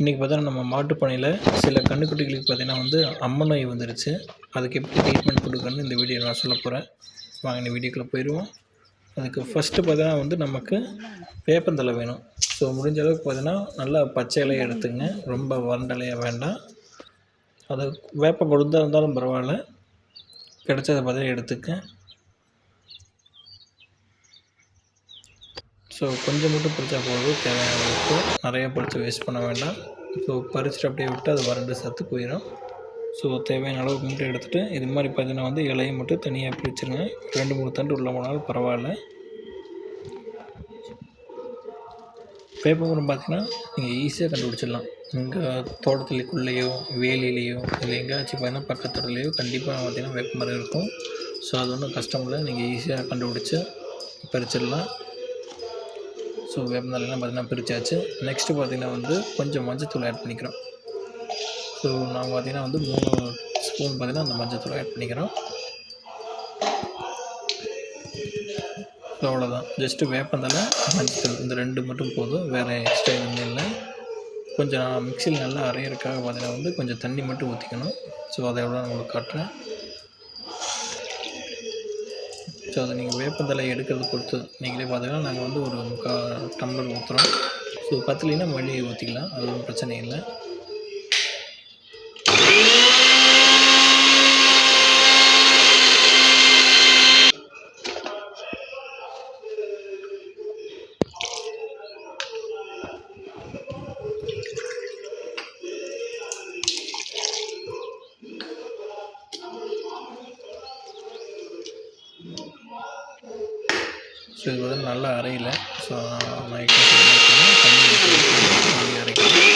இன்றைக்கி பார்த்தோன்னா நம்ம மாட்டுப்பண்ணையில் சில கன்றுக்குட்டிகளுக்கு பார்த்தீங்கன்னா வந்து அம்ம நோய் வந்துருச்சு. அதுக்கு எப்படி ட்ரீட்மெண்ட் கொடுக்குறேன்னு இந்த வீடியோ நான் சொல்ல போகிறேன் வாங்க இந்த வீடியோக்குள்ளே போயிடுவோம் அதுக்கு ஃபஸ்ட்டு பார்த்தீங்கன்னா வந்து நமக்கு வேப்பந்தழை வேணும். ஸோ முடிஞ்ச அளவுக்கு பார்த்தீங்கன்னா நல்லா பச்சை இலையை எடுத்துங்க. ரொம்ப வறண்ட இலையாக வேண்டாம். அது வேப்ப கொடுத்தா இருந்தாலும் பரவாயில்ல. கிடைச்சதை பார்த்தீங்கன்னா எடுத்துக்க. ஸோ கொஞ்சம் மட்டும் பறிச்சா போதும். தேவையான அளவுக்கு நிறையா பறித்து வேஸ்ட் பண்ண வேண்டாம். ஸோ பறிச்சுட்டு அப்படியே விட்டு அது வறண்டு சத்து போயிடும் ஸோ தேவையான அளவுக்கு மட்டும் எடுத்துகிட்டு இது மாதிரி பார்த்தீங்கன்னா வந்து இலையை மட்டும் தனியாக பிரிச்சுருங்க. ரெண்டு மூணு தண்டு உள்ள போனாலும் பரவாயில்ல. வேப்பமரம் பார்த்தீங்கன்னா நீங்கள் ஈஸியாக கண்டுபிடிச்சிடலாம். உங்கள் தோட்டத்துக்குள்ளேயோ வேலிலேயோ இல்லை எங்கேயாச்சும் பார்த்தீங்கன்னா பக்கத்துலையோ கண்டிப்பாக பார்த்தீங்கன்னா வேப்பமரம் இருக்கும். ஸோ அது ஒன்றும் கஷ்டம் இல்லை. நீங்கள் ஈஸியாக கண்டுபிடிச்சி பறிச்சிடலாம். ஸோ வேப்பந்தலைலாம் பார்த்தீங்கன்னா பிரித்தாச்சு நெக்ஸ்ட்டு பார்த்தீங்கன்னா வந்து கொஞ்சம் மஞ்சத்தூள் ஆட் பண்ணிக்கிறோம். ஸோ நான் பார்த்தீங்கன்னா வந்து மூணு ஸ்பூன் பார்த்திங்கன்னா அந்த மஞ்சத்தூள் ஆட் பண்ணிக்கிறோம். ஸோ அவ்வளோதான் ஜஸ்ட்டு வேப்பந்தலை மஞ்சத்தூள். இந்த ரெண்டு மட்டும் போதும். வேறு எக்ஸ்ட்ரா எதுவுமே இல்லை. கொஞ்சம் நான் மிக்சியில் நல்லா அரையிறதுக்காக பார்த்தீங்கன்னா வந்து கொஞ்சம் தண்ணி மட்டும் ஊற்றிக்கணும் ஸோ அதை எவ்வளோ நான் உங்களுக்கு காட்டுறேன். ஸோ அதை நீங்கள் வேப்பந்தலை எடுக்கிறது பொறுத்து நீங்களே பார்த்தீங்கன்னா நாங்கள் வந்து ஒரு முக்கால் டம்ளர் ஊற்றுறோம் ஸோ பத்துலேன்னா மல்லிகை ஊற்றிக்கலாம் அது ஒன்றும் பிரச்சனை இல்லை. ஸோ இது வந்து நல்லா அரையல ஸோ நான் இப்போ தண்ணி ஊத்தி நல்லா அரைக்கிறேன்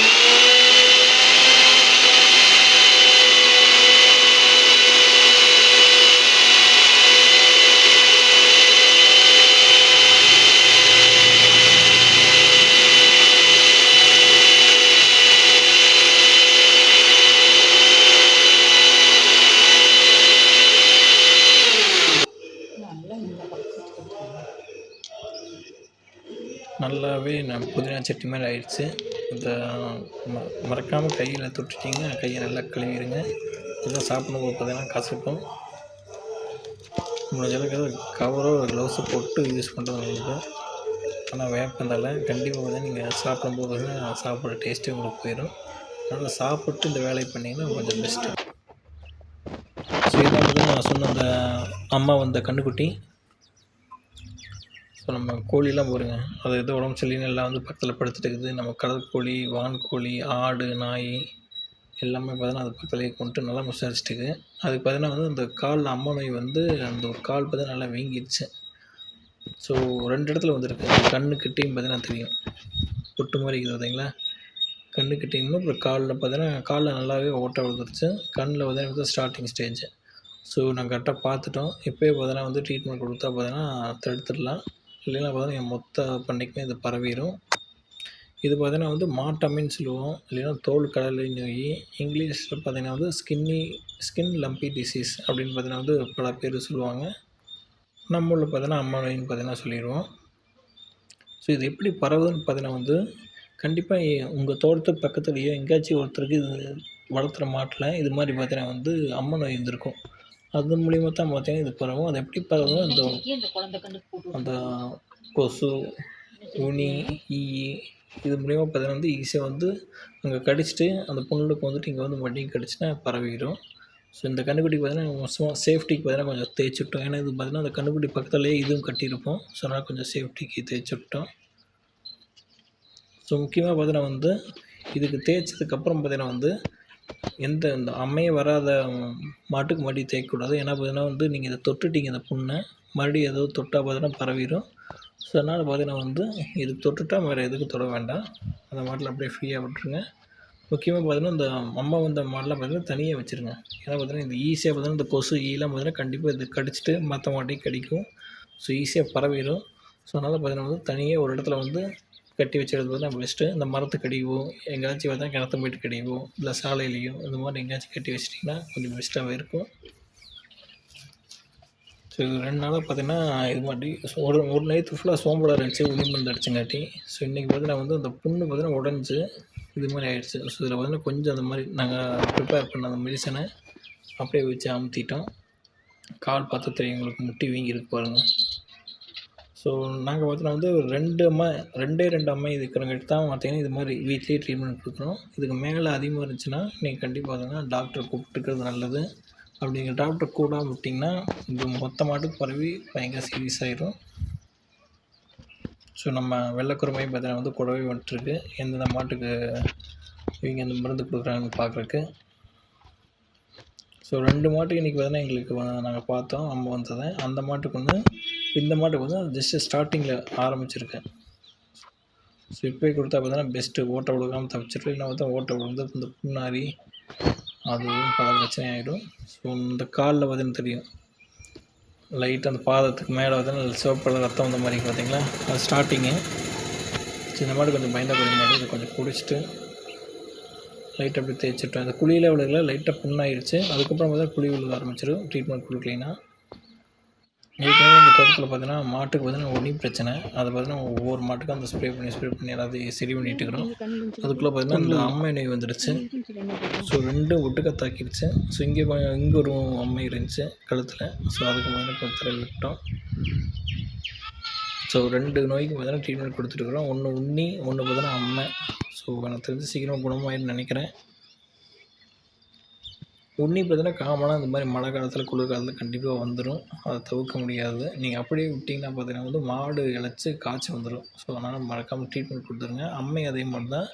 நல்லாவே நான் புதினா சட்டி மாதிரி ஆயிடுச்சு. இந்த ம மறக்காமல் கையில் தொட்டுட்டிங்கன்னா கையை நல்லா கழுவிடுங்க. இதெல்லாம் சாப்பிடும்போது பார்த்தீங்கன்னா கசக்கும் முடிஞ்ச அளவுக்கு கவரோ க்ளவுஸோ போட்டு யூஸ் பண்ணுறது நல்லது ஆனால் வேப்பந்தலை கண்டிப்பாக வந்து நீங்கள் சாப்பிடும்போது பார்த்தீங்கன்னா சாப்பிட்ற டேஸ்ட்டே உங்களுக்கு போயிடும் அதனால் சாப்பிட்டு இந்த வேலையை பண்ணிங்கன்னா கொஞ்சம் பெஸ்ட்டு ஸோ இதான் நான் சொன்ன அந்த அம்மா வந்த கன்றுக்குட்டி ஸோ நம்ம கோழிலாம் பாருங்க. அது எதோ உடம்பு சரியில்லைன்னு எல்லாம் வந்து பக்கத்தில் படுத்துட்டு இருக்குது நம்ம கடற்கோழி வான்கோழி ஆடு நாய் எல்லாமே பார்த்தீங்கன்னா அது பக்கத்துலேயே கொண்டு நல்லா முசாரிச்சிட்டுக்கு அதுக்கு பார்த்தீங்கன்னா வந்து அந்த காலில் அம்மா நோய் வந்து அந்த ஒரு கால் பார்த்தீங்கன்னா நல்லா வீங்கிடுச்சு. ஸோ ரெண்டு இடத்துல வந்துருக்கு. கண்ணுக்கிட்டேயும் பார்த்தீங்கன்னா தெரியும். பொட்டு மாதிரி இருக்குது பார்த்தீங்களா? கண்ணுக்கிட்டேயும் அப்புறம் காலில் பார்த்தீங்கன்னா காலில் நல்லாவே ஓட்டை விழுந்துருச்சு கண்ணில் பார்த்தீங்கன்னா ஸ்டார்டிங் ஸ்டேஜ் ஸோ நாங்கள் கரெக்டாக பார்த்துட்டோம். இப்போயே பார்த்தீங்கன்னா வந்து ட்ரீட்மெண்ட் கொடுத்தா பார்த்தீங்கன்னா தடுத்துடலாம். இல்லைன்னா பார்த்தீங்கன்னா என் மொத்த பண்ணைக்குமே இது பரவிடும் இது பார்த்தீங்கன்னா வந்து மாட்டமின்னு சொல்லுவோம். இல்லைன்னா தோல் கடலை நோய் இங்கிலீஷில் பார்த்தீங்கன்னா வந்து ஸ்கின்னி ஸ்கின் லம்பி டிசீஸ் அப்படின்னு பார்த்தீங்கன்னா வந்து பல பேர் சொல்லுவாங்க. நம்ம ஊரில் பார்த்தீங்கன்னா அம்மா நோயின்னு பார்த்தீங்கன்னா சொல்லிடுவோம். ஸோ இது எப்படி பரவுதுன்னு பார்த்தீங்கன்னா வந்து கண்டிப்பாக உங்கள் தோட்டத்து பக்கத்துலேயோ எங்கேயாச்சும் ஒருத்தருக்கு இது வளர்த்துற மாட்டில் இது மாதிரி பார்த்தீங்கன்னா வந்து அம்மா நோய் இருந்திருக்கும் அது மூலிமா தான் பார்த்தீங்கன்னா இது பரவும். அது எப்படி பரவும் அந்த அந்த கொசு உனி ஈ இது மூலிமா பார்த்தீங்கன்னா வந்து ஈஸியாக வந்து அங்கே கடிச்சிட்டு அந்த பொண்ணுக்கு வந்துட்டு இங்கே வந்து மறுபடியும் கடிச்சுன்னா பரவிடும். ஸோ இந்த கண்டுபிடி பார்த்தீங்கன்னா மோசமாக சேஃப்டிக்கு பார்த்தீங்கன்னா கொஞ்சம் தேய்ச்சி விட்டோம். ஏன்னா இது பார்த்தீங்கன்னா அந்த கண்டுபிடி பக்கத்துலேயே இதுவும் கட்டியிருப்போம். ஸோ அதனால் கொஞ்சம் சேஃப்டிக்கு தேய்ச்சி விட்டோம். ஸோ முக்கியமாக பார்த்தீங்கன்னா வந்து இதுக்கு தேய்ச்சதுக்கப்புறம் பார்த்தீங்கன்னா வந்து எந்த இந்த அம்மையே வராத மாட்டுக்கு மறுபடியும் தேய்க்கக்கூடாது. ஏன்னா பார்த்தீங்கன்னா வந்து நீங்கள் இதை தொட்டுட்டீங்க இந்த புண்ணை. மறுபடியும் ஏதோ தொட்டால் பார்த்தீங்கன்னா பரவிடும் ஸோ அதனால் பார்த்தீங்கன்னா வந்து இது தொட்டுட்டா வேறு எதுக்கும் தொட வேண்டாம். அந்த மாட்டில் அப்படியே ஃப்ரீயாக விட்டுருங்க. முக்கியமாக பார்த்தீங்கன்னா இந்த அம்மா வந்த மாடெலாம் பார்த்தீங்கன்னா தனியாக வச்சுருங்க. ஏன்னா பார்த்தீங்கன்னா இது ஈஸியாக பார்த்தீங்கன்னா இந்த கொசு ஈலாம் பார்த்தீங்கன்னா கண்டிப்பாக இது கடிச்சிட்டு மற்ற மாட்டையும் கடிக்கும் ஸோ ஈஸியாக பரவிடும் ஸோ அதனால் பார்த்தீங்கன்னா வந்து தனியாக ஒரு இடத்துல வந்து கட்டி வச்சுருது நம்ம பெஸ்ட்டு இந்த கடிவோம் எங்கேயாச்சும் பார்த்தா கிணத்து போயிட்டு கடிவோ இல்லை சாலையிலையோ இந்த மாதிரி எங்கேயாச்சும் கட்டி வச்சிட்டிங்கன்னா கொஞ்சம் பெஸ்ட்டாகவே இருக்கும். ஸோ இது ரெண்டு நாளாக பார்த்தீங்கன்னா இது மாதிரி ஸோ ஒரு ஒரு நைத்து ஃபுல்லாக சோம்பலாக இருந்துச்சு உளி மருந்து அடிச்சுங்காட்டி. ஸோ இன்றைக்கி பார்த்தீங்கன்னா வந்து அந்த புண்ணு பார்த்தீங்கன்னா உடஞ்சி இது மாதிரி ஆயிடுச்சு. ஸோ இதில் பார்த்தீங்கன்னா கொஞ்சம் அந்த மாதிரி நாங்கள் ப்ரிப்பேர் பண்ண அந்த மெடிசனை அப்படியே வச்சு அமுத்திட்டோம். கால் பார்த்தா தெரியும் உங்களுக்கு முட்டி வீங்கி இருக்கு பாருங்கள் ஸோ நாங்கள் பார்த்தீங்கன்னா வந்து ஒரு ரெண்டு அம்மா ரெண்டே ரெண்டு அம்மை இருக்கிறவங்ககிட்ட தான் பார்த்தீங்கன்னா இது மாதிரி வீட்லேயே ட்ரீட்மெண்ட் கொடுக்குறோம் இதுக்கு மேலே அதிகமாக இருந்துச்சுன்னா நீங்கள் கண்டிப்பாக பார்த்தீங்கன்னா டாக்டரை கூப்பிட்டுக்கிறது நல்லது. அப்படிங்கிற டாக்டர் கூட விட்டிங்கன்னா இது மொத்தமாட்டுக்கு பரவி பயங்கர சீரியஸ் ஆகிடும் ஸோ நம்ம வெள்ளைக்குருமையும் பார்த்தீங்கன்னா வந்து கூடவே வந்துட்டுருக்கு எந்தெந்த மாட்டுக்கு இவங்க இந்த மருந்து கொடுக்குறாங்கன்னு பார்க்குறக்கு ஸோ ரெண்டு மாட்டுக்கு இன்றைக்கி பார்த்தீங்கன்னா எங்களுக்கு நாங்கள் பார்த்தோம் அம்மா வந்ததை. அந்த மாட்டுக்கு வந்து இந்த மாட்டுக்கு வந்து ஜஸ்ட்டு ஸ்டார்டிங்கில் ஆரம்பிச்சிருக்கேன் ஸோ இப்போ கொடுத்தா பார்த்தீங்கன்னா பெஸ்ட்டு ஓட்டை விழுக்காமல் தப்பிச்சிருக்கு. இல்லை பார்த்தா ஓட்டை விழுந்து இந்த புண்ணாரி அதுவும் பல பிரச்சனை ஆகிடும் ஸோ இந்த காலில் பார்த்தீங்கன்னா தெரியும். லைட் அந்த பாதத்துக்கு மேலே பார்த்தீங்கன்னா சிவப்பில் ரத்தம் வந்த மாதிரி பார்த்தீங்களா? அது ஸ்டார்டிங்கு சின்ன இந்த மாதிரி கொஞ்சம் பயந்த கொஞ்சம் மாதிரி இதை கொஞ்சம் குடிச்சிட்டு லைட் அப்படி தேய்ச்சிட்டோம் அந்த குழியில் விழுகல லைட்டாக புண்ணாயிடுச்சு அதுக்கப்புறம் பார்த்தா குழி விழுக ஆரம்பிச்சிடும் ட்ரீட்மெண்ட் கொடுக்கலைன்னா. ஏற்கனவே எங்கள் தோட்டத்தில் பார்த்தீங்கன்னா மாட்டுக்கு பார்த்தீங்கன்னா ஒனி பிரச்சனை அதை பார்த்தீங்கன்னா ஒவ்வொரு மாட்டுக்கும் அந்த ஸ்ப்ரே பண்ணி ஸ்ப்ரே பண்ணி எல்லாத்தையும் சரி பண்ணிட்டு இருக்கிறோம் அதுக்குள்ளே பார்த்தீங்கன்னா இந்த அம்மை நோய் வந்துடுச்சு ஸோ ரெண்டும் ஒட்டுக்க தாக்கிடுச்சு ஸோ இங்கே இங்கே ஒரு அம்மை இருந்துச்சு கழுத்தில். ஸோ அதுக்கு பார்த்தீங்கன்னா கொஞ்சம் விட்டோம். ஸோ ரெண்டு நோய்க்கு பார்த்தீங்கன்னா ட்ரீட்மெண்ட் கொடுத்துருக்குறோம் ஒன்று உண்ணி ஒன்று பார்த்தீங்கன்னா அம்மை. ஸோ எனக்கு தெரிஞ்சு சீக்கிரம் குணமாயிருன்னு நினைக்கிறேன். உண்ணி பார்த்தீங்கன்னா காமனாக இந்த மாதிரி மழை காலத்தில் குளிர் காலத்தில் கண்டிப்பாக வந்துடும் அதை தவிர்க்க முடியாது. நீங்கள் அப்படியே விட்டிங்கன்னா பார்த்தீங்கன்னா வந்து மாடு இழைச்சி காய்ச்சி வந்துடும் ஸோ அதனால் மறக்காமல் ட்ரீட்மெண்ட் கொடுத்துருங்க. அம்மை அதே மாதிரி தான்.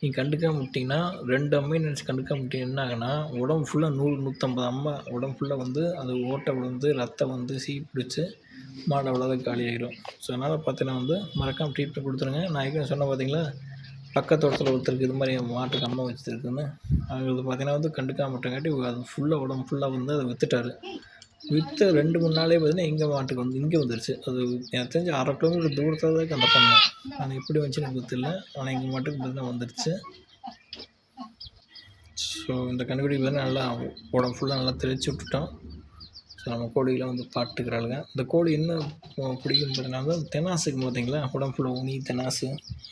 நீங்கள் கண்டுக்காம விட்டிங்கன்னா ரெண்டு அம்மை நினச்சி கண்டுக்காம விட்டிங்கன்னா என்ன ஆகுனா உடம்பு ஃபுல்லாக நூறு நூற்றம்பது அம்மை உடம்பு ஃபுல்லாக வந்து அது ஓட்டை விழுந்து ரத்தம் வந்து சீ பிடிச்சி மாடு அவ்வளோதான் காலி ஆகிடும் ஸோ அதனால் பார்த்தீங்கன்னா வந்து மறக்காமல் ட்ரீட்மெண்ட் கொடுத்துருங்க. நான் ஏற்கனவே சொன்னேன் பார்த்தீங்களா? பக்கத்து தோட்டத்தில் ஒருத்தருக்கு இது மாதிரி மாட்டுக்கு அம்மா வச்சுருக்குன்னு அது பார்த்தீங்கன்னா வந்து கண்டுக்காம விட்டங்காட்டி அது ஃபுல்லாக உடம்பு ஃபுல்லாக வந்து அதை விற்றுட்டாரு விற்று ரெண்டு மூணு நாளே பார்த்தீங்கன்னா எங்கள் மாட்டுக்கு வந்து இங்கே வந்துருச்சு. அது எனக்கு தெரிஞ்சு அரை கிலோமீட்டர் தூரத்தில் தான் அந்த பண்ணேன் ஆனால் எப்படி வந்துச்சு எனக்கு தெரியல. ஆனால் எங்கள் மாட்டுக்கு பார்த்தீங்கன்னா வந்துருச்சு. ஸோ இந்த கண்டுபிடி பார்த்தீங்கன்னா நல்லா உடம்பு ஃபுல்லாக நல்லா தெளிச்சு விட்டுட்டோம் ஸோ நம்ம கோழிகளை வந்து பார்த்துக்கிறாளுங்க இந்த கோழி என்ன பிடிக்கும் பார்த்தீங்கன்னா வந்து தெனாசுக்கு பார்த்தீங்களா உடம்பு ஃபுல்லாக உனி தெனாசு.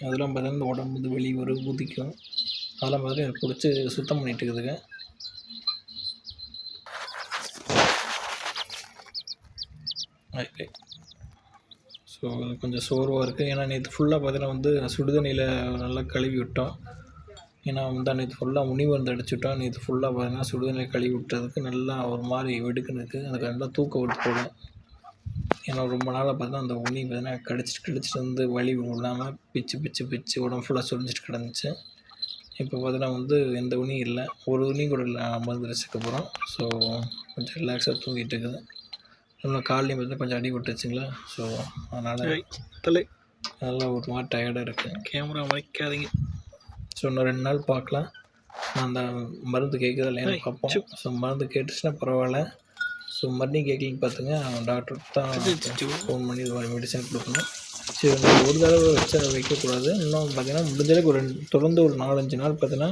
அதெல்லாம் பார்த்தீங்கன்னா இந்த உடம்பு வந்து வெளியே வரும் குதிக்கும். அதெல்லாம் பார்த்தீங்கன்னா எனக்கு பிடிச்சி சுத்தம் பண்ணிட்டு இருக்குதுங்க. ஓகே ஸோ அது கொஞ்சம் சோர்வாக இருக்குது ஏன்னா நேற்று ஃபுல்லாக பார்த்தீங்கன்னா வந்து சுடுதண்ணியில் நல்லா கழுவி விட்டோம். ஏன்னா முந்தா நேற்று ஃபுல்லாக முனி மருந்து அடிச்சுட்டோம். நேற்று ஃபுல்லாக பார்த்தீங்கன்னா சுடுதண்ணியில் கழுவி விட்டதுக்கு நல்லா ஒரு மாதிரி வெடுக்குனுக்கு அதுக்கு நல்லா தூக்கம் விட்டு போடும் ஏன்னா ரொம்ப நாளாக பார்த்தா அந்த உனி பார்த்தீங்கன்னா கடிச்சிட்டு கடிச்சிட்டு வந்து வலி விடாமல் பிச்சு பிச்சு பிச்சு உடம்பு ஃபுல்லாக சுரிஞ்சிட்டு கிடந்துச்சு. இப்போ பார்த்தீங்கன்னா வந்து எந்த உனியும் இல்லை. ஒரு உனி கூட இல்லை. மருந்து அப்புறம். ஸோ கொஞ்சம் ரிலாக்ஸாக தூங்கிட்டு இருக்குது. இன்னும் காலையும் பார்த்தா கொஞ்சம் அடி விட்டுச்சுங்களா ஸோ அதனால் தலை. நல்லா ஒரு மாதிரி டயர்டாக இருக்குது கேமரா வைக்காதீங்க. ஸோ இன்னும் ரெண்டு நாள் பார்க்கலாம். நான் அந்த மருந்து கேட்குதா இல்லையான்னு பார்ப்போம் ஸோ மருந்து கேட்டுச்சுன்னா பரவாயில்ல. ஸோ மறுபடியும் கேட்கலன்னு பார்த்துங்க. டாக்டர் தான் ஃபோன் பண்ணி இது மாதிரி மெடிசன் கொடுக்கணும். சரி ஒரு தடவை வச்சு வைக்கக்கூடாது. இன்னும் பார்த்தீங்கன்னா முடிஞ்ச அளவுக்கு ஒரு ரெண்டு தொடர்ந்து ஒரு நாலஞ்சு நாள் பார்த்தீங்கன்னா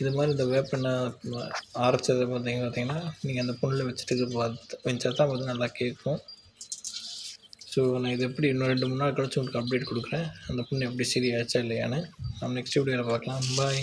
இது மாதிரி இந்த வேப்பெண்ணெய் அரைச்சதை பார்த்தீங்க பார்த்தீங்கன்னா நீங்கள் அந்த புண்ணில் வச்சுட்டு பார்த்து வச்சா தான் வந்து நல்லா கேட்கும். ஸோ நான் இது எப்படி இன்னும் ரெண்டு மூணு நாள் கழிச்சு உங்களுக்கு அப்டேட் கொடுக்குறேன். அந்த பொண்ணு எப்படி சரியாச்சா இல்லையான்னு. நம்ம நெக்ஸ்ட் வீடியோவில் பார்க்கலாம். பாய்